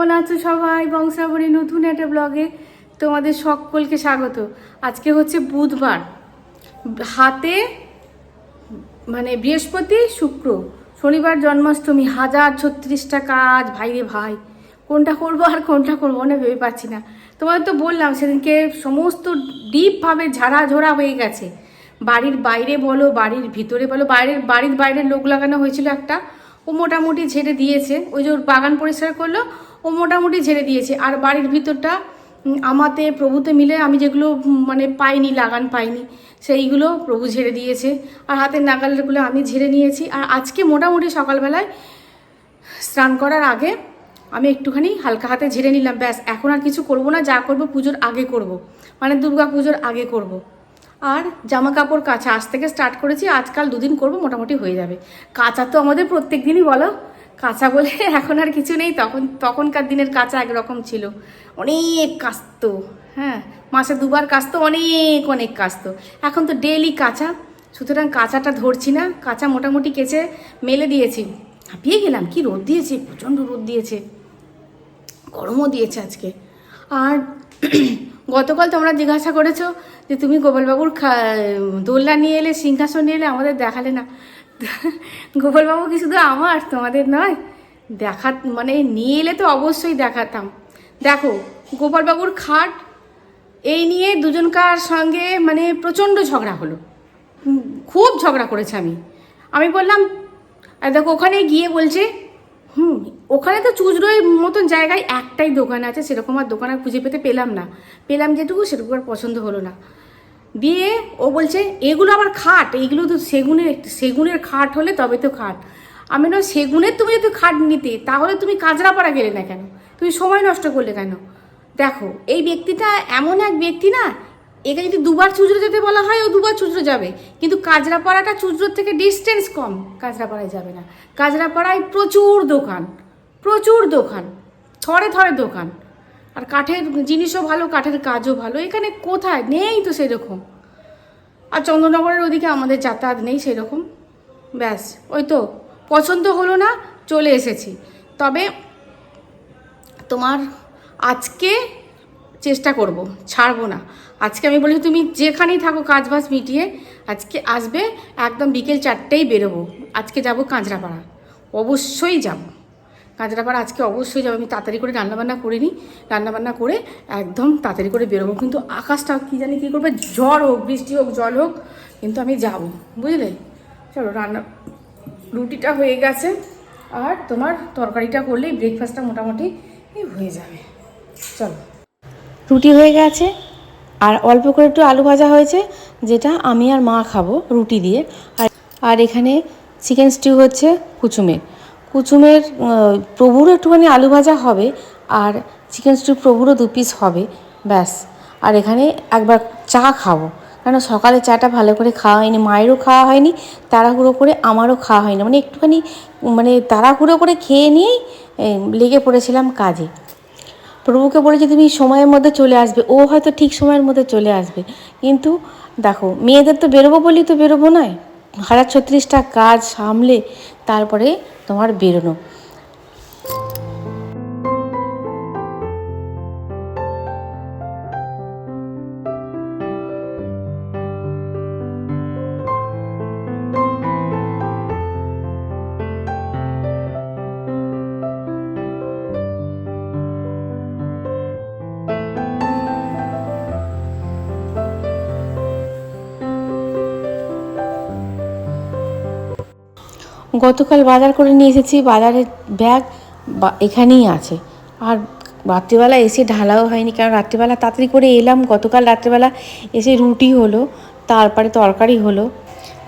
কেমন আছো সবাই? বংশাবলী নতুন একটা ব্লগে তোমাদের সকলকে স্বাগত। আজকে হচ্ছে বুধবার। হাতে মানে বৃহস্পতি, শুক্র। শনিবার জন্মাষ্টমী। হাজার ছত্রিশটা কাজ। ভাই রে ভাই, কোনটা করব আর কোনটা করব? না ভেবে পাচ্ছি না। তোমাদের তো বললাম, সেদিনকে সমস্ত ডিপভাবে ঝাড়া ঝোড়া হয়ে গেছে। বাড়ির বাইরে বলো, বাড়ির ভিতরে বলো, বাইরের, বাড়ির বাইরে লোক লাগানো হয়েছিল একটা। ও মোটামুটি ঝেড়ে দিয়েছে। ওই যে ওর বাগান পরিষ্কার করল, ও মোটামুটি ঝেড়ে দিয়েছে। আর বাড়ির ভিতরটা আমাতে, প্রভুতে মিলে আমি যেগুলো মানে পাইনি, লাগান পাইনি, সেইগুলো প্রভু ঝেড়ে দিয়েছে। আর হাতের নাগালগুলো আমি ঝেড়ে নিয়েছি। আর আজকে মোটামুটি সকালবেলায় স্নান করার আগে আমি একটুখানি হালকা হাতে ঝেড়ে নিলাম, ব্যাস। এখন আর কিছু করব না, যা করব পুজোর আগে করব। মানে দুর্গা পুজোর আগে করব। আর জামা কাপড় কাচা। আজ থেকে স্টার্ট করেছি, আজকাল দুদিন করব, মোটামুটি হয়ে যাবে। কাঁচা তো আমাদের প্রত্যেক দিনই বলো। কাঁচা বলে এখন আর কিছু নেই, তখন, তখনকার দিনের কাঁচা একরকম ছিল। অনেক কাস্তো হ্যাঁ? মাসে দুবার কাস্তো, অনেক অনেক কাস্তো। এখন তো ডেলি কাঁচা। সুতরাং কাঁচাটা ধরছি না, কাঁচা মোটামুটি কেচে মেলে দিয়েছি। হাঁপিয়ে গেলাম, কি রোদ দিয়েছে, প্রচণ্ড রোদ দিয়েছে। গরমও দিয়েছে আজকে। আর গতকাল তোমরা জিজ্ঞাসা করেছ যে তুমি গোপালবাবুর দোলনা নিয়ে এলে, সিংহাসন নিয়ে এলে আমাদের দেখালে না। গোপালবাবু কি শুধু আমার, তোমাদের নয়। দেখা মানে নিয়ে এলে তো অবশ্যই দেখাতাম। দেখো, গোপালবাবুর খাট, এই নিয়ে দুজনকার সঙ্গে মানে প্রচণ্ড ঝগড়া হলো। খুব ঝগড়া করেছে আমি। আমি বললাম, আর দেখো, ওখানে গিয়ে বলছে, হুম, ওখানে তো চুচড়োর মতন জায়গায় একটাই দোকান আছে, সেরকম আর দোকান আর খুঁজে পেতে পেলাম না। পেলাম যেটুকু, সেটুকু আর পছন্দ হলো না। দিয়ে ও বলছে, এগুলো আবার খাট, এইগুলো তো সেগুনের সেগুনের খাট হলে তবে তো খাট। আমি না সেগুনের তুমি যদি খাট নিতে, তাহলে তুমি কাঁচরাপাড়া গেলে না কেন? তুমি সময় নষ্ট করলে কেন? দেখো, এই ব্যক্তিটা এমন এক ব্যক্তি না, একে যদি দুবার চুচড়ো যেতে বলা হয়, ও দুবার চুচড়ো যাবে। কিন্তু কাজরাপাড়াটা চুচড়োর থেকে ডিস্টেন্স কম কাজরাপাড়ায় যাবে না। কাজরাপাড়ায় প্রচুর দোকান প্রচুর দোকান, থরে থরে দোকান। আর কাঠের জিনিসও ভালো, কাঠের কাজও ভালো। এখানে কোথায়? নেই তো সেরকম। আর চন্দ্রনগরের ওদিকে আমাদের যাতায়াত নেই সেরকম। ব্যাস, ওই তো। পছন্দ হলো না, চলে এসেছি। তবে তোমার আজকে চেষ্টা করব, ছাড়বো না। আজকে আমি বলি, তুমি যেখানেই থাকো, কাজ বাজ মিটিয়ে আজকে আসবে, একদম বিকেল চারটেই বেরোবো। আজকে যাব কাঁচরাপাড়া। অবশ্যই যাব। কাঁচরাপাড়া আজকে অবশ্যই যাব। আমি তাড়াতাড়ি করে রান্নাবান্না করে নিই। রান্নাবান্না করে একদম তাড়াতাড়ি করে বেরোবো। কিন্তু আকাশটা কী জানি কী করবে? ঝড় হোক, বৃষ্টি হোক, জল হোক, কিন্তু আমি যাব। বুঝলে? চলো, রান্না, রুটিটা হয়ে গেছে। আর তোমার তরকারিটা করলেই ব্রেকফাস্টটা মোটামুটি হয়ে যাবে। চলো। রুটি হয়ে গেছে। আর অল্প করে একটু আলু ভাজা হয়েছে, যেটা আমি আর মা খাব রুটি দিয়ে। আর আর এখানে চিকেন স্টিউ হচ্ছে কুচুমের। কুচুমের আহ, প্রভুরও একটুখানি আলু ভাজা হবে আর চিকেন স্টিউ প্রভুরও দু পিস হবে ব্যাস। আর এখানে একবার চা খাব কেন সকালে চাটা ভালো করে খাওয়া হয়নি মায়েরও খাওয়া হয়নি তাড়াহুড়ো করে আমারও খাওয়া হয়নি। মানে একটুখানি মানে তাড়াহুড়ো করে খেয়ে নিয়েই লেগে পড়েছিলাম কাজে। প্রভুকে বলেছে তুমি সময়ের মধ্যে চলে আসবে। ও হয়তো ঠিক সময়ের মধ্যে চলে আসবে। কিন্তু দেখো মেয়েদের তো বেরোবো বলি তো বেরোবো নয়। হাজার ছত্রিশটা কাজ সামলে তারপরে তোমার বেরোনো। গতকাল বাজার করে নিয়ে এসেছি, বাজারের ব্যাগ এখানেই আছে। আর রাত্রিবেলা এসে ঢালাও হয়নি, কারণ রাত্রিবেলা তাড়াতাড়ি করে এলাম, গতকাল রাত্রিবেলা এসে রুটি হলো, তারপরে তরকারি হলো।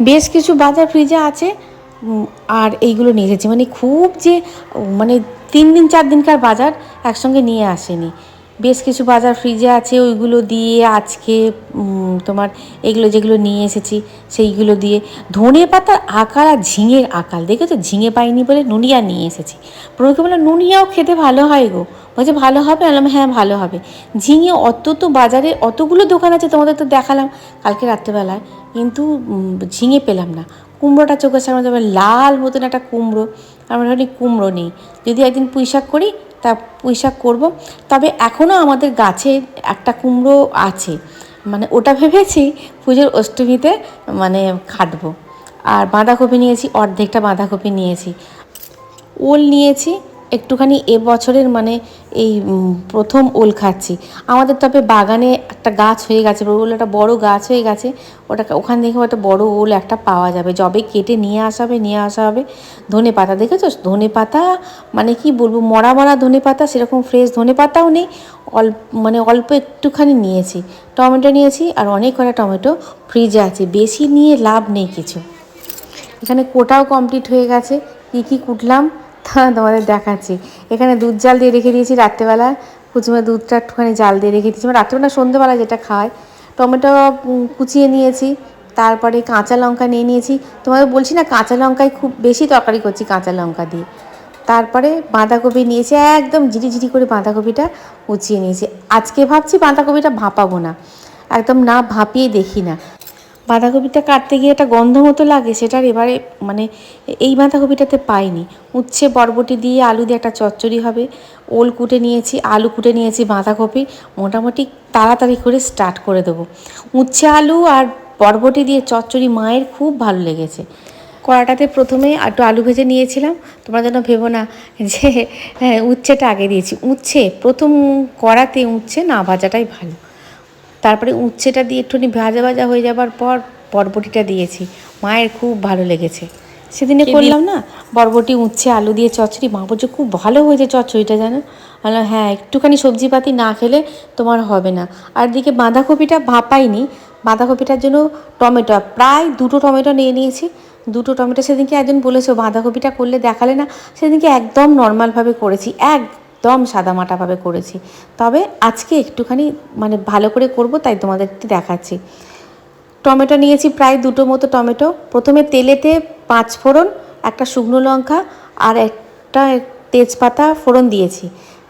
বেশ কিছু বাজার ফ্রিজে আছে আর এইগুলো নিয়ে এসেছি। মানে খুব যে মানে তিন দিন, চার দিনকার বাজার একসঙ্গে নিয়ে আসেনি। বেশ কিছু বাজার ফ্রিজে আছে, ওইগুলো দিয়ে আজকে তোমার এগুলো যেগুলো নিয়ে এসেছি, সেইগুলো দিয়ে ধনে পাতার আকার আর ঝিঙের আকাল দেখেছ? ঝিঙে পাইনি বলে নুনিয়া নিয়ে এসেছি। প্রভুকে বললাম, নুনিয়াও খেতে ভালো হয় গো। বলছে, ভালো হবে? বললাম হ্যাঁ ভালো হবে। ঝিঙে অত তো বাজারে অতগুলো দোকান আছে, তোমাদের তো দেখালাম কালকে রাত্রেবেলায়। কিন্তু ঝিঙে পেলাম না। কুমড়োটা চোখের সামনে লাল মতন একটা কুমড়ো। আমরা ভাবি কুমড়ো নেই। যদি একদিন পুঁই শাক করি তা পুঁই শাক করব। তবে এখনও আমাদের গাছে একটা কুমড়ো আছে। মানে ওটা ভেবেছি পুজোর অষ্টমীতে মানে খাটবো। আর বাঁধাকপি নিয়েছি, অর্ধেকটা বাঁধাকপি নিয়েছি। ওল নিয়েছি একটুখানি এবছরের মানে এই প্রথম ওল খাচ্ছি। আমাদের তবে বাগানে একটা গাছ হয়ে গেছে ওল একটা বড় গাছ হয়ে গেছে ওটা ওখান থেকে একটা বড় ওল একটা পাওয়া যাবে। যবে কেটে নিয়ে আসা হবে, নিয়ে আসা হবে। ধনে পাতা দেখেছ ধনে পাতা মানে কি বলব, মরা মরা ধনে পাতা, সেরকম ফ্রেশ ধনে পাতাও নেই। অল্প মানে অল্প একটুখানি নিয়েছি। টমেটো নিয়েছি আর অনেক কটা টমেটো ফ্রিজে আছে। বেশি নিয়ে লাভ নেই কিছু। এখানে কোটাও কমপ্লিট হয়ে গেছে। কী কী কুটলাম? তোমাদের দেখাচ্ছি। এখানে দুধ জাল দিয়ে রেখে দিয়েছি রাত্রেবেলা। কুচুমে দুধটা একটুখানি জাল দিয়ে রেখে দিয়েছি। মানে রাত্রেবেলা সন্ধ্যেবেলা যেটা খায় টমেটো কুচিয়ে নিয়েছি। তারপরে কাঁচা লঙ্কা নিয়ে নিয়েছি। তোমাদের বলছি না, কাঁচা লঙ্কায় খুব বেশি তরকারি করছি কাঁচা লঙ্কা দিয়ে। তারপরে বাঁধাকপি নিয়েছি, একদম ঝিরি ঝিরি করে বাঁধাকপিটা কুচিয়ে নিয়েছি। আজকে ভাবছি বাঁধাকপিটা ভাপাবো না। একদম না ভাপিয়ে দেখি না। বাঁধাকপিটা কাটতে গিয়ে একটা গন্ধ মতো লাগে, সেটার এবারে মানে এই বাঁধাকপিটাতে পাইনি। উচ্ছে, বরবটি দিয়ে আলু দিয়ে একটা চচ্চড়ি হবে। ওল কুটে নিয়েছি, আলু কুটে নিয়েছি বাঁধাকপি। মোটামুটি তাড়াতাড়ি করে স্টার্ট করে দেবো। উচ্ছে, আলু আর বরবটি দিয়ে চচ্চড়ি মায়ের খুব ভালো লেগেছে। কড়াটাতে প্রথমে একটু আলু ভেজে নিয়েছিলাম। তোমরা যেন ভেবো না যে হ্যাঁ উচ্ছেটা আগে দিয়েছি। উচ্ছে, প্রথম কড়াতে উচ্ছে না ভাজাটাই ভালো। তারপরে উচ্ছেটা দিয়ে একটুখানি ভাজা ভাজা হয়ে যাবার পর বরবটিটা দিয়েছি। মায়ের খুব ভালো লেগেছে। সেদিনে করলাম না? বরবটি উচ্ছে আলু দিয়ে চচ্চড়ি। মা বলছে খুব ভালো হয়েছে চচ্চড়িটা জানো? বললাম হ্যাঁ একটুখানি সবজিপাতি না খেলে তোমার হবে না। আর দিকে বাঁধাকপিটা ভাপাইনি। বাঁধাকপিটার জন্য টমেটো প্রায় দুটো টমেটো নিয়ে নিয়েছি। দুটো টমেটো সেদিনকে একজন বলেছে বাঁধাকপিটা করলে দেখালে না? সেদিনকে একদম নর্মালভাবে করেছি। একদম সাদামাটাভাবে করেছি। তবে আজকে একটুখানি মানে ভালো করে করব, তাই তোমাদেরকে দেখাচ্ছি। টমেটো নিয়েছি প্রায় দুটো মতো টমেটো। প্রথমে তেলেতে পাঁচ ফোড়ন, একটা শুকনো লঙ্কা আর একটা তেজপাতা ফোড়ন দিয়েছি।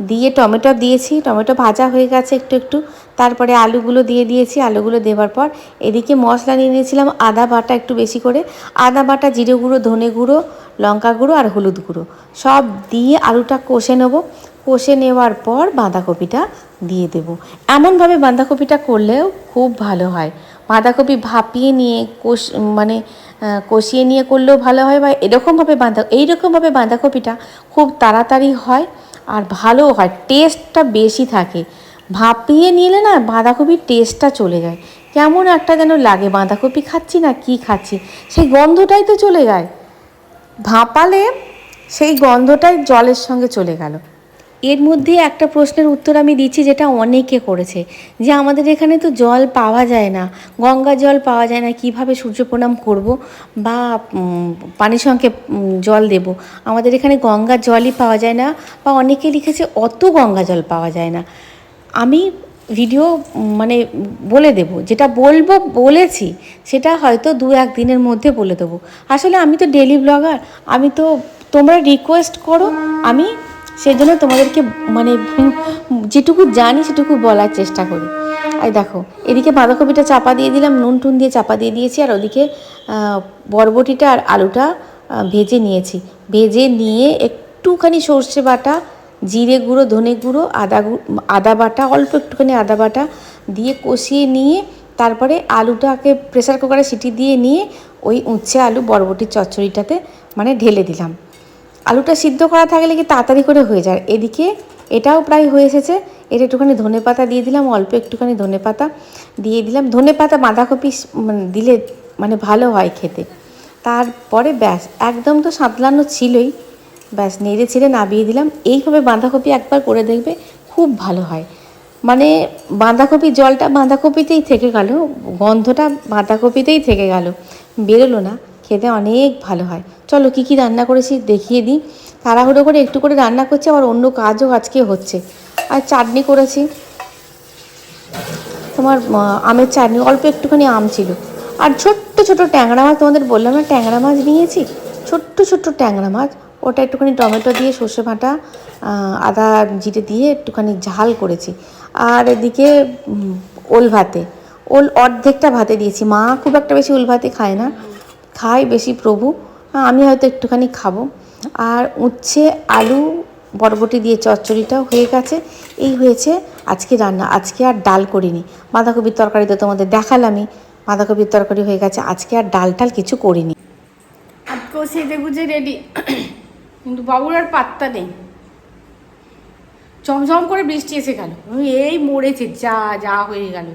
দিয়ে টমেটো দিয়েছি, টমেটো ভাজা হয়ে গেছে একটু একটু। তারপরে আলুগুলো দিয়ে দিয়েছি, আলুগুলো দেওয়ার পর এদিকে মশলা নিয়ে নিয়েছিলাম আদা বাটা একটু বেশি করে। আদা বাটা জিরে গুঁড়ো, ধনে গুঁড়ো, লঙ্কা গুঁড়ো আর হলুদ গুঁড়ো। সব দিয়ে আলুটা কষে নেব। কষে নেওয়ার পর বাঁধাকপিটা দিয়ে দেব। এমনভাবে বাঁধাকপিটা করলেও খুব ভালো হয়। বাঁধাকপি ভাপিয়ে নিয়ে, কষ মানে কষিয়ে নিয়ে করলেও ভালো হয় বা এরকমভাবে বাঁধা এইরকমভাবে বাঁধাকপিটা খুব তাড়াতাড়ি হয় আর ভালো হয়। টেস্টটা বেশি থাকে। ভাপিয়ে নিলে না বাঁধাকপির টেস্টটা চলে যায়। কেমন একটা যেন লাগে, বাঁধাকপি খাচ্ছি না কি খাচ্ছি, সেই গন্ধটাই তো চলে যায়। ভাপালে সেই গন্ধটাই জলের সঙ্গে চলে গেল। এর মধ্যে একটা প্রশ্নের উত্তর আমি দিচ্ছি যেটা অনেকে করেছে, যে আমাদের এখানে তো জল পাওয়া যায় না, গঙ্গা জল পাওয়া যায় না, কীভাবে সূর্য প্রণাম করব বা পানির সঙ্গে জল দেব? আমাদের এখানে গঙ্গার জলই পাওয়া যায় না বা অনেকে লিখেছে অত গঙ্গা জল পাওয়া যায় না। আমি ভিডিও মানে বলে দেব, যেটা বলব বলেছি, সেটা হয়তো দু এক দিনের মধ্যে বলে দেবো। আসলে আমি তো ডেলি ব্লগার আমি তো তোমরা রিকোয়েস্ট করো, আমি সেই জন্য তোমাদেরকে মানে যেটুকু জানি সেটুকু বলার চেষ্টা করি। এই দেখো, এদিকে বাঁধাকপিটা চাপা দিয়ে দিলাম, নুন টুন দিয়ে চাপা দিয়ে দিয়েছি, আর ওদিকে বরবটিটা আর আলুটা ভেজে নিয়েছি। ভেজে নিয়ে একটুখানি সর্ষে বাটা, জিরে গুঁড়ো, ধনে গুঁড়ো, আদা আদা বাটা, অল্প একটুখানি আদা বাটা দিয়ে কষিয়ে নিয়ে তারপরে আলুটাকে প্রেসার কুকারে সিটি দিয়ে নিয়ে ওই উচ্ছে আলু বরবটির চচ্চড়িটাতে মানে ঢেলে দিলাম। আলুটা সিদ্ধ করা থাকলে কি তাড়াতাড়ি করে হয়ে যায়? এদিকে এটাও প্রায় হয়ে এসেছে। এটা একটুখানি ধনে পাতা দিয়ে দিলাম, অল্প একটুখানি ধনে পাতা দিয়ে দিলাম। ধনে পাতা বাঁধাকপি মানে দিলে মানে ভালো হয় খেতে। তারপরে ব্যাস, একদম তো সাঁতলানো ছিলই। ব্যাস, নেড়ে ছেড়ে নাবিয়ে দিলাম। এইভাবে বাঁধাকপি একবার করে দেখবে খুব ভালো হয়। মানে বাঁধাকপির জলটা বাঁধাকপিতেই থেকে গেল, গন্ধটা বাঁধাকপিতেই থেকে গেল। বেরোলো না। খেতে অনেক ভালো হয়। চলো কী কী রান্না করেছি দেখিয়ে দিই। তাড়াহুড়ো করে একটু করে রান্না করছি, আবার অন্য কাজও আজকে হচ্ছে। আর চাটনি করেছি। তোমার আমের চাটনি, অল্প একটুখানি আম ছিল। আর ছোট্ট ছোট ট্যাংরা মাছ, তোমাদের বললাম না ট্যাংরা মাছ নিয়েছি? ছোট্ট ছোট্ট ট্যাংরা মাছ, ওটা একটুখানি টমেটো দিয়ে সর্ষে বাটা আদা জিরে দিয়ে একটুখানি ঝাল করেছি। আর এদিকে ওল ভাতে। ওল অর্ধেকটা ভাতে দিয়েছি। মা খুব একটা বেশি ওল ভাতে খায় না। খায় বেশি প্রভু। আমি হয়তো একটুখানি খাব। আর উচ্ছে, আলু, বরবটি দিয়ে চচ্চড়িটাও হয়ে গেছে। এই হয়েছে আজকে রান্না। আজকে আর ডাল করিনি। বাঁধাকপির তরকারি তো তোমাদের দেখালামই। বাঁধাকপির তরকারি হয়ে গেছে। আজকে আর ডাল টাল কিছু করিনি। আজকেও সেজে গুজে রেডি। কিন্তু বাবুর আর পাত্তা নেই। চমচম করে বৃষ্টি এসে গেল। এই মরেছে, যা যা হয়ে গেল।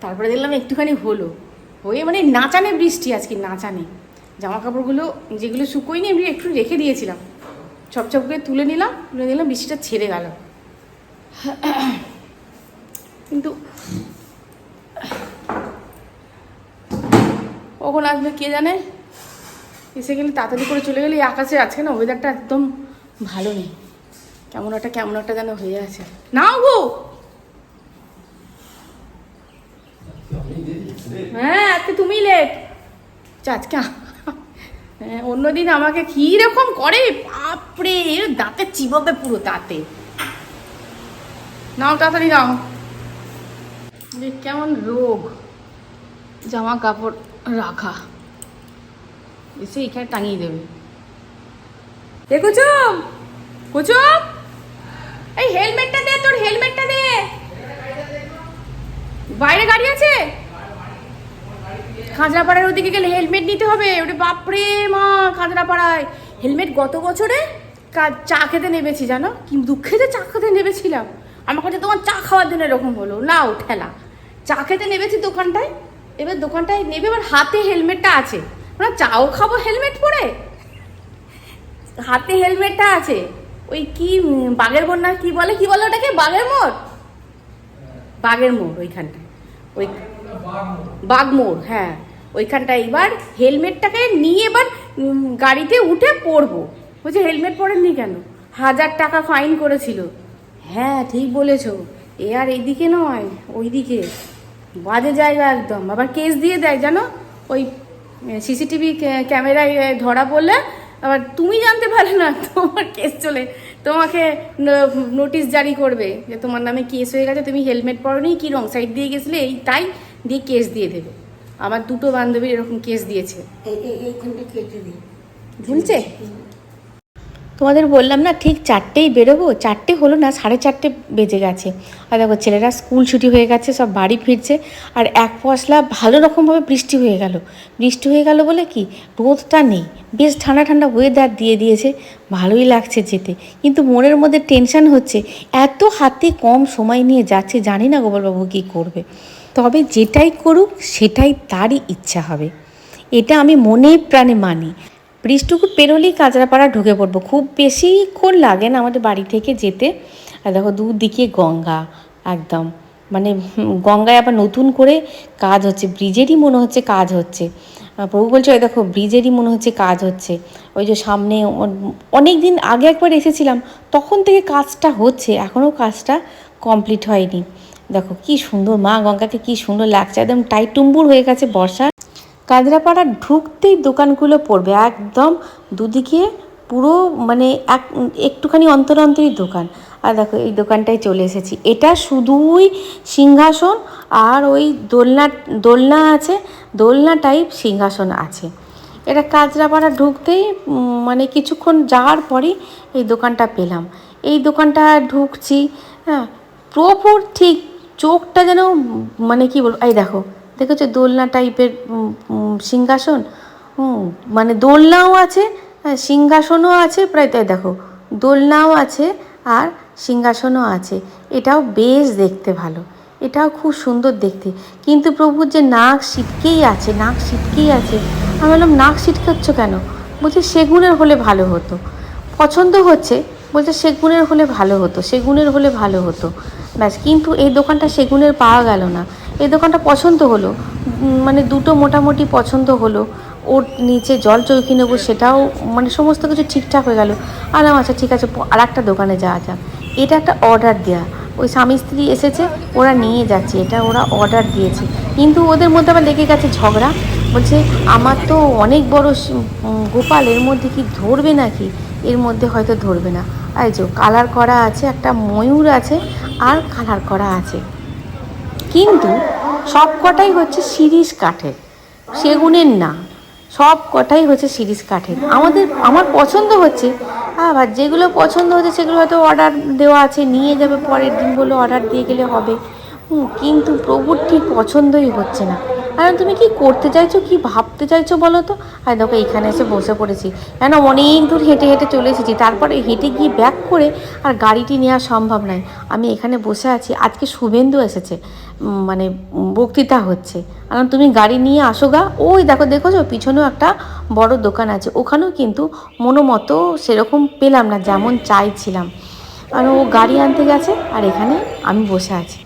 তারপরে দেখলাম একটুখানি হলো। হয়ে মানে নাচানে বৃষ্টি আজকে, নাচানে। জামা কাপড়গুলো যেগুলো শুকোয়নি আমি একটু রেখে দিয়েছিলাম। চপ চপ করে তুলে নিলাম তুলে নিলাম, বৃষ্টিটা ছেড়ে গেল। কিন্তু কখন আসবে কে জানে? এসে গেলে তাড়াতাড়ি করে চলে গেলে আকাশে আজকে না ওয়েদারটা একদম ভালো নেই। কেমন একটা কেমন একটা যেন হয়ে আছে। নাও গো! হ্যাঁ আজকে তুমি লেট আজকে হ্যাঁ অন্যদিন আমাকে কি রকম করে? বাপরে দাঁতে চিবাবে পুরো দাঁতে। নাও, তাড়াতাড়ি নাও। কেমন রোগ। জামা কাপড় রাখা। এসে এখানে টাঙিয়ে দেবে। এ কুচুম কুচুম। এই হেলমেটটা দে, তোর হেলমেটটা দে। বাইরে গাড়ি আছে? খাজরাপাড়ার ওদিকে গেলে হেলমেট নিতে হবে। ওটা বাপরে মা, খাজরাপাড়ায়। হেলমেট গত বছরে চা খেতে নেমেছি, জানো? কি দুঃখে যে চা খেতে নেমেছিলাম। আমার কাছে তোমার চা খাওয়ার জন্য এরকম হলো। নাও ঠেলা। চা খেতে নেমেছি দোকানটায়। এবার দোকানটায় নেবে এবার হাতে হেলমেটটা আছে। মানে চাও খাব হেলমেট পরে? হাতে হেলমেটটা আছে। ওই কি বাঘের মোড় না কি বলে? কি বলে ওটাকে? বাঘের মোড়? বাঘের মোড় ওইখানটায়। ওই বাগমোড় হ্যাঁ। ওইখানটা এবার হেলমেটটাকে নিয়ে এবার গাড়িতে উঠে পড়ব। বলছে, হেলমেট পরেননি কেন? হাজার টাকা ফাইন করেছিল। হ্যাঁ ঠিক বলেছ। এ আর এইদিকে নয়, ওইদিকে। বাজে জায়গা একদম। আবার কেস দিয়ে দেয়, জানো? ওই সিসিটিভি ক্যামেরায় ধরা পড়লে আবার তুমি জানতে পারলে না, তোমার কেস চলে, তোমাকে নোটিশ জারি করবে যে তোমার নামে কেস হয়ে গেছে, তুমি হেলমেট পরনি, কি রং, সাইড দিয়ে গেছিলে, এই, তাই দিয়ে কেস দিয়ে দেবে। আমার দুটো বান্ধবীর এরকম কেস দিয়েছে। ঝুলছে? তোমাদের বললাম না ঠিক চারটেই বেরোবো। চারটে হলো না সাড়ে চারটে বেজে গেছে। আর দেখো ছেলেরা স্কুল ছুটি হয়ে গেছে সব বাড়ি ফিরছে। আর এক পশলা ভালো রকমভাবে বৃষ্টি হয়ে গেল। বৃষ্টি হয়ে গেল বলে কি রোদটা নেই। বেশ ঠান্ডা ঠান্ডা ওয়েদার দিয়ে দিয়েছে। ভালোই লাগছে যেতে। কিন্তু মনের মধ্যে টেনশন হচ্ছে এত হাতে কম সময় নিয়ে যাচ্ছে জানি না গোপালবাবু কী করবে। তবে যেটাই করুক, সেটাই তারই ইচ্ছা হবে। এটা আমি মনে প্রাণে মানি। ব্রিজটুকু পেরোলেই কাঁচরাপাড়া ঢুকে পড়ব। খুব বেশিক্ষণ লাগে না আমাদের বাড়ি থেকে যেতে। আর দেখো দুদিকে গঙ্গা, একদম। মানে গঙ্গায় আবার নতুন করে কাজ হচ্ছে। ব্রিজেরই মনে হচ্ছে কাজ হচ্ছে। প্রভু বলছে, ওই দেখো, ব্রিজেরই মনে হচ্ছে কাজ হচ্ছে। ওই যে সামনে অনেক দিন আগে একবার এসেছিলাম। তখন থেকে কাজটা হচ্ছে। এখনও কাজটা কমপ্লিট হয়নি। দেখো, কি সুন্দর, মা গঙ্গাকে কি সুন্দর লাগছে, একদম টাইটুম্বুর হয়ে গেছে বর্ষা। কাঁচরাপাড়া ঢুকতেই দোকানগুলো পড়বে, একদম দুদিকে পুরো মানে এক, একটুখানি অন্তর অন্তরই দোকান। আর দেখো, এই দোকানটায় চলে এসেছি। এটা শুধুই সিংহাসন আর ওই দোলনা দোলনা আছে, দোলনা টাইপ সিংহাসন আছে। এটা কাঁচরাপাড়া ঢুকতেই মানে কিছুক্ষণ যাওয়ার পরেই এই দোকানটা পেলাম। এই দোকানটা ঢুকছি হ্যাঁ প্রপুর ঠিক চোখটা যেন মানে কি বলব, এই দেখো, দেখেছ দোলনা টাইপের সিংহাসন? মানে দোলনাও আছে সিংহাসনও আছে, প্রায় তাই দেখো, দোলনাও আছে আর সিংহাসনও আছে। এটাও বেশ দেখতে ভালো, এটাও খুব সুন্দর দেখতে। কিন্তু প্রভুর যে নাক সিটকেই আছে, নাক সিটকেই আছে, আমি বললাম নাক সিটকাচ্ছ কেন? বলছে সেগুনের হলে ভালো হতো। পছন্দ হচ্ছে, বলছে সেগুনের হলে ভালো হতো সেগুনের হলে ভালো হতো। ব্যাস, কিন্তু এই দোকানটা সেগুনের পাওয়া গেল না। এই দোকানটা পছন্দ হলো মানে দুটো মোটামুটি পছন্দ হলো। ওর নিচে জল চৌকি নেব সেটাও মানে সমস্ত কিছু ঠিকঠাক হয়ে গেল। আলাম আচ্ছা ঠিক আছে আর একটা দোকানে যাওয়া যাক। এটা একটা অর্ডার দেওয়া ওই স্বামী স্ত্রী এসেছে, ওরা নিয়ে যাচ্ছে, এটা ওরা অর্ডার দিয়েছে। কিন্তু ওদের মধ্যে আবার লেগে গেছে ঝগড়া। বলছে, আমার তো অনেক বড় গোপাল, এর মধ্যে কি ধরবে নাকি? এর মধ্যে হয়তো ধরবে না। আর এই যে কালার করা আছে, একটা ময়ূর আছে আর কালার করা আছে। কিন্তু সব কটাই হচ্ছে শিরিষ কাঠের, সেগুনের না। সব কটাই হচ্ছে শিরিষ কাঠের। আমাদের, আমার পছন্দ হচ্ছে আবার যেগুলো পছন্দ হচ্ছে সেগুলো হয়তো অর্ডার দেওয়া আছে, নিয়ে যাবে পরের দিন অর্ডার দিয়ে গেলে হবে। কিন্তু প্রভুর ঠিক পছন্দই হচ্ছে না। কারণ তুমি কি করতে চাইছো? কি ভাবতে চাইছো বলো তো? আর দেখো, এখানে এসে বসে পড়েছি। কেন? অনেক দূর হেঁটে হেঁটে চলে এসেছি। তারপরে হেঁটে গিয়ে ব্যাক করে আর গাড়িটি নেওয়া সম্ভব নয়। আমি এখানে বসে আছি। আজকে শুভেন্দু এসেছে। মানে বক্তৃতা হচ্ছে। কারণ তুমি গাড়ি নিয়ে আসো গা। ওই দেখো, দেখোছো? পিছনেও একটা বড় দোকান আছে। ওখানেও কিন্তু মনোমতো সেরকম পেলাম না, যেমন চাইছিলাম। আর ও গাড়ি আনতে গেছে আর এখানে আমি বসে আছি।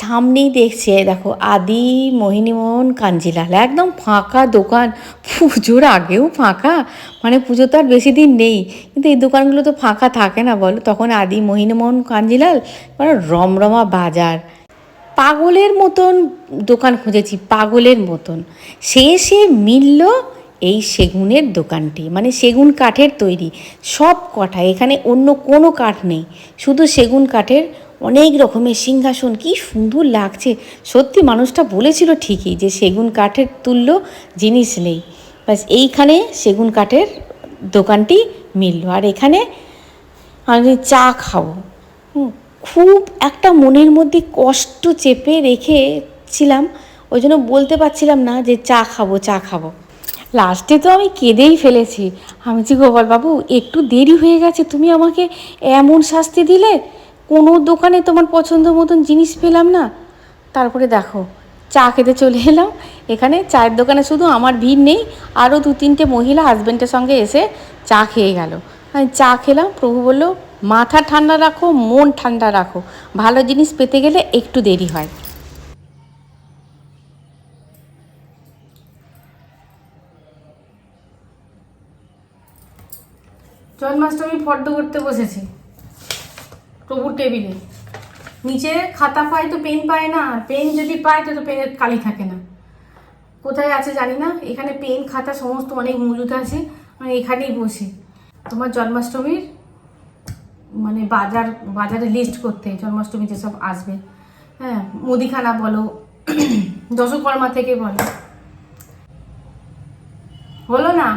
সামনেই দেখছে, দেখো, আদি, মোহিনীমোহন, কাঞ্জিলাল, একদম ফাঁকা দোকান। পুজোর আগেও ফাঁকা মানে পুজো তো আর বেশি দিন নেই, কিন্তু এই দোকানগুলো তো ফাঁকা থাকে না বলো? তখন আদি, মোহিনীমোহন, কাঞ্জিলাল মানে রমরমা বাজার। পাগলের মতন দোকান খুঁজেছি, পাগলের মতন। শেষে মিলল এই সেগুনের দোকানটি মানে সেগুন কাঠের তৈরি। সব কটা, এখানে অন্য কোনো কাঠ নেই, শুধু সেগুন কাঠের অনেক রকমের সিংহাসন, কি সুন্দর লাগছে। সত্যি মানুষটা বলেছিল ঠিকই যে সেগুন কাঠের তুল্য জিনিস নেই। ব্যাস, এইখানে সেগুন কাঠের দোকানটি মিলল। আর এখানে আমি চা খাব। খুব একটা মনের মধ্যে কষ্ট চেপে রেখেছিলাম, ওই জন্য বলতে পারছিলাম না যে চা খাব চা খাব। লাস্টে তো আমি কেঁদেই ফেলেছি। আমি যে গোপালবাবু, একটু দেরি হয়ে গেছে, তুমি আমাকে এমন শাস্তি দিলে? কোনো দোকানে তোমার পছন্দ মতন জিনিস পেলাম না। তারপরে দেখো, চা খেতে চলে এলাম। এখানে চায়ের দোকানে শুধু আমার ভিড় নেই, আরও দু তিনটে মহিলা হাজব্যান্ডের সঙ্গে এসে চা খেয়ে গেল। আমি চা খেলাম, প্রভু বলল, মাথা ঠান্ডা রাখো, মন ঠান্ডা রাখো। ভালো জিনিস পেতে গেলে একটু দেরি হয়। জন্মাষ্টমী ফর্দ করতে বসেছি। প্রভুর টেবিলে। নিচে খাতা পায় তো, পেন পায় না পেন যদি পায় তো পেনের কালি থাকে না। কোথায় আছে জানি না, এখানে পেন, খাতা, সমস্ত অনেক মজুত আছে, আমি এখানেই বসি। তোমার জন্মাষ্টমীর মানে বাজার, বাজারে লিস্ট করতে জন্মাষ্টমী যেসব আসবে। হ্যাঁ মুদিখানা বলো, দশকর্মা থেকে বলো। হলো না?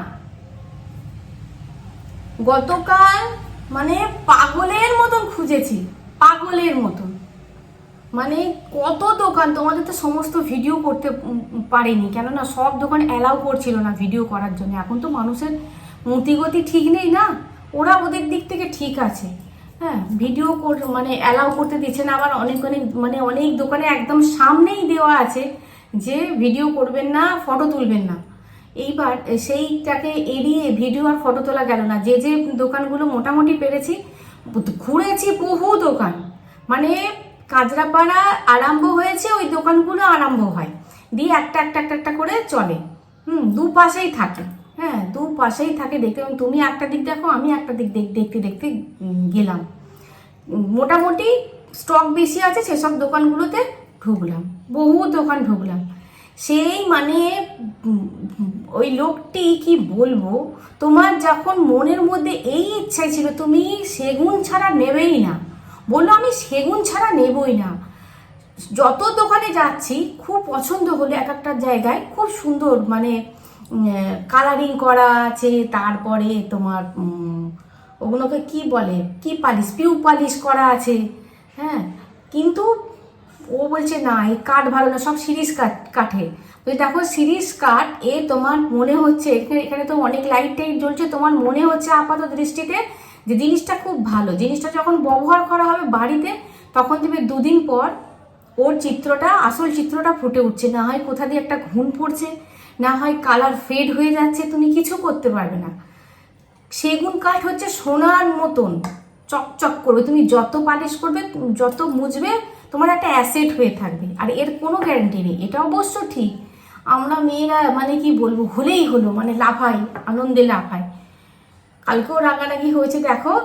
গতকাল মানে পাগলের মতন খুঁজেছি, পাগলের মতন। মানে কত দোকান, তোমাদের তো সমস্ত ভিডিও করতে পারিনি। কেননা সব দোকান অ্যালাউ করছিল না ভিডিও করার জন্য। এখন তো মানুষের মতিগতি ঠিক নেই না? ওরা ওদের দিক থেকে ঠিক আছে। হ্যাঁ ভিডিও কর মানে অ্যালাউ করতে দিচ্ছে না। আবার অনেক অনেক মানে অনেক দোকানে একদম সামনেই দেওয়া আছে যে ভিডিও করবেন না ফটো তুলবেন না। এইবার সেইটাকে এড়িয়ে ভিডিও আর ফটো তোলা গেল না। যে যে দোকানগুলো মোটামুটি পেরেছি, ঘুরেছি বহু দোকান। মানে কাজরাপাড়া আরম্ভ হয়েছে, ওই দোকানগুলো আরম্ভ হয়। দিয়ে একটা একটা একটা একটা করে চলে। হুম, দু পাশেই থাকে। হ্যাঁ দু পাশেই থাকে। দেখতে তুমি একটা দিক দেখো, আমি একটা দিক দেখ- দেখতে দেখতে গেলাম। মোটামুটি স্টক বেশি আছে, সেসব দোকানগুলোতে ঢুকলাম। বহু দোকান ঢুকলাম। সেই মানে ওই লোকটি কি বলব? তোমার যখন মনের মধ্যে এই ইচ্ছাই ছিল, তুমি সেগুন ছাড়া নেবেই না। বলল, আমি সেগুন ছাড়া নেবই না। যত দোকানে যাচ্ছি, খুব পছন্দ হলো এক একটা জায়গায়। খুব সুন্দর মানে কালারিং করা আছে, তারপরে তোমার ওগুলোকে কি বলে? কি পালিশ? পিউ পালিশ করা আছে হ্যাঁ? কিন্তু ও বলছে, না, এই কাঠ ভালো না, সব সিরিজ কাঠ কাঠে তো দেখো সিরিজ কাঠ এ তোমার মনে হচ্ছে, এখানে এখানে তো অনেক লাইট টাইট জ্বলছে, তোমার মনে হচ্ছে আপাত দৃষ্টিতে যে জিনিসটা খুব ভালো। জিনিসটা যখন ব্যবহার করা হবে বাড়িতে, তখন দেখবে দুদিন পর ওর চিত্রটা, আসল চিত্রটা ফুটে উঠছে। না হয় কোথা দিয়ে একটা ঘুম পড়ছে, না হয় কালার ফেড হয়ে যাচ্ছে, তুমি কিছু করতে পারবে না। সেগুন কাঠ হচ্ছে সোনার মতন, চকচক করবে। তুমি যত পালিশ করবে, যত মুছবে, তোমার একটা অ্যাসেট হয়ে থাকবে। আর এর কোনো গ্যারান্টি নেই। এটা অবশ্য ঠিক। আমরা মেয়েরা মানে কি বলব হলেই হলো মানে লাফাই, আনন্দে লাফাই। কালকেও রাগারাগি হয়েছে, দেখো।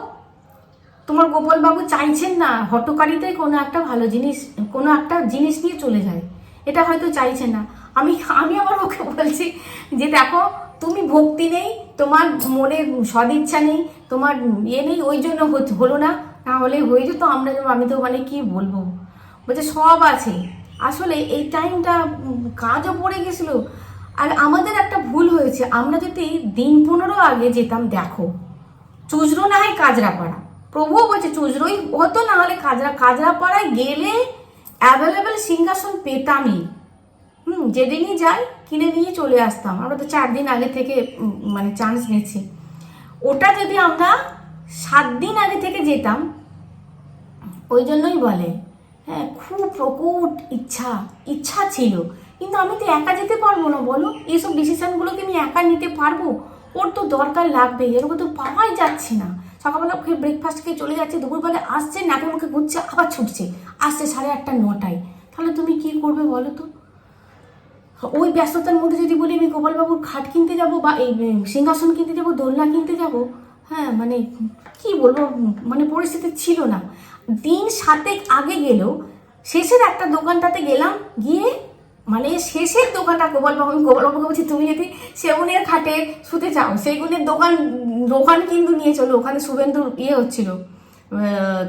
তোমার গোপালবাবু চাইছেন না হটকারিতে কোনো একটা ভালো জিনিস, কোনো একটা জিনিস নিয়ে চলে যায়। এটা হয়তো চাইছে না। আমি আমি আবার ওকে বলছি যে দেখো, তুমি ভক্তি নেই, তোমার মনে সদিচ্ছা নেই, তোমার ইয়ে নেই, ওই জন্য হলো না। না হলে হয়ে যেত, আমরা আমি তো মানে কি বলব? বলছে, সব আছে। আসলে এই টাইমটা কাজও পড়ে গেছিল। আর আমাদের একটা ভুল হয়েছে। আমরা যদি দিন পনেরো আগে যেতাম, দেখো, চুজরো না হয় কাজরাপাড়া প্রভুও বলছে, চুজরোই হতো, না হলে কাজরা কাজরাপাড়ায় গেলে অ্যাভেলেবেল সিংহাসন পেতামই। হুম, যেদিনই যাই, কিনে নিয়ে চলে আসতাম। আমরা তো চার দিন আগে থেকে মানে চান্স নিচ্ছি। ওটা যদি আমরা সাত দিন আগে থেকে যেতাম, ওই জন্যই বলে। হ্যাঁ খুব প্রকট ইচ্ছা ইচ্ছা ছিল। কিন্তু আমি তো একা যেতে পারব না, বলো? এইসব ডিসিশনগুলোকে আমি একা নিতে পারব? ওর তো দরকার লাগবে, এরকম তো পাওয়াই যাচ্ছে না। সকালবেলা খেয়ে ব্রেকফাস্ট খেয়ে চলে যাচ্ছে, দুপুরবেলা আসছে নাকের মুখে ঘুরছে, আবার ছুটছে। আসছে সাড়ে আটটা, নটায়। তাহলে তুমি কি করবে বলো তো? ওই ব্যস্ততার মধ্যে যদি বলি আমি গোপালবাবুর খাট কিনতে যাব বা এই সিংহাসন কিনতে যাব, দোলনা কিনতে যাব হ্যাঁ মানে কি বলব মানে পরিস্থিতি ছিল না। দিন সাতেক আগে গেলেও শেষের একটা দোকানটাতে গেলাম, গিয়ে মানে শেষের দোকানটা গোপালবাবু গোপালবাবুকে বলছি, তুমি যদি সেগুনের খাটে শুতে চাও, সেগুনের দোকান দোকান কিন্তু নিয়ে চলো, ওখানে শুভেন্দুর ইয়ে হচ্ছিল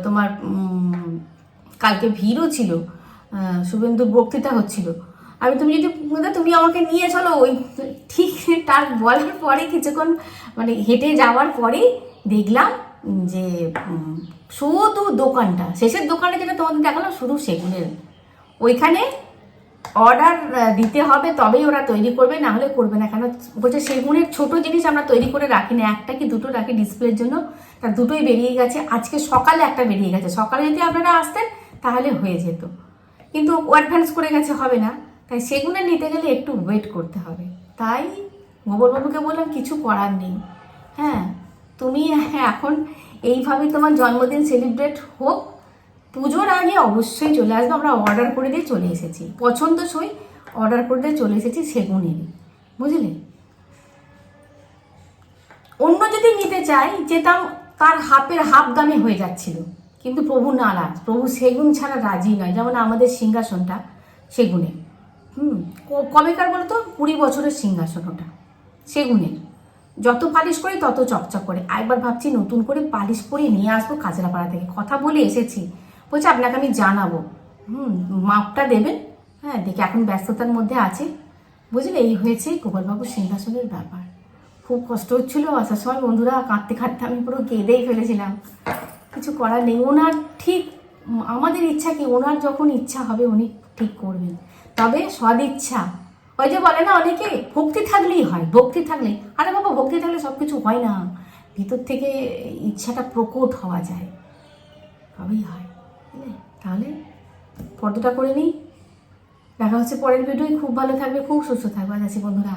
তোমার কালকে ভিড়ও ছিল শুভেন্দুর বক্তৃতা হচ্ছিল। আমি তুমি যদি বলো, তুমি আমাকে নিয়ে চলো ওই ঠিক তার বলার পরে কিছুক্ষণ মানে হেঁটে যাওয়ার পরেই দেখলাম যে শুধু দোকানটা শেষের দোকানে যেটা তোমাদের দেখালাম শুধু সেগুনের। ওইখানে অর্ডার দিতে হবে তবেই ওরা তৈরি করবে না হলে করবে না। কেন বলছে সেগুনের ছোট জিনিস আমরা তৈরি করে রাখি না একটা কি দুটো রাখি ডিসপ্লের জন্য তার দুটোই বেরিয়ে গেছে। আজকে সকালে একটা বেরিয়ে গেছে। সকালে যদি আপনারা আসতেন তাহলে হয়ে যেত। কিন্তু অ্যাডভান্স করে গেছে হবে না। তাই সেগুলো নিতে গেলে একটু ওয়েট করতে হবে। তাই গোবরবাবুকে বললাম, কিছু করার নেই। হ্যাঁ তুমি এখন এইভাবে তোমার জন্মদিন সেলিব্রেট হোক। পুজোর আগে অবশ্যই চলে আসবে। আমরা অর্ডার করে দিয়ে চলে এসেছি। পছন্দসই অর্ডার করে দিয়ে চলে এসেছি সেগুনেরই। বুঝলে? অন্য যদি নিতে চাই, যেতাম তার হাফের হাফ দামে হয়ে যাচ্ছিল। কিন্তু প্রভু নারাজ। প্রভু সেগুন ছাড়া রাজি নয়। যেমন আমাদের সিংহাসনটা সেগুনের। হুম কবেকার বলতো? কুড়ি বছরের সিংহাসন ওটা, সেগুনের। যত পালিশ করি তত চকচক করে। একবার ভাবছি নতুন করে পালিশ করে নিয়ে আসব কাজরাপাড়া থেকে। কথা বলে এসেছি। বলছে, আপনাকে আমি জানাব। হুম, মাপটা দেবেন? হ্যাঁ দেখি, এখন ব্যস্ততার মধ্যে আছে। বুঝলে, এই হয়েছে গোপালবাবুর সিংহাসনের ব্যাপার। খুব কষ্ট হচ্ছিল। আসার সময় বন্ধুরা কাঁদতে কাঁদতে আমি পুরো কেঁদেই ফেলেছিলাম। কিছু করার নেই। ওনার ঠিক, আমাদের ইচ্ছা কি? ওনার যখন ইচ্ছা হবে, উনি ঠিক করবেন। তবে সদিচ্ছা। ওই যে বলে না অনেকে, ভক্তি থাকলেই হয়, ভক্তি থাকলে। আরে বাবা, ভক্তি থাকলে সব কিছু হয় না। ভিতর থেকে ইচ্ছাটা প্রকট হওয়া যায়। তবেই হয়? তাহলে ফটোটা করে নিই। দেখা হচ্ছে পরের ভিডিওই খুব ভালো থাকবে, খুব সুস্থ থাকবে। আজ বন্ধুরা।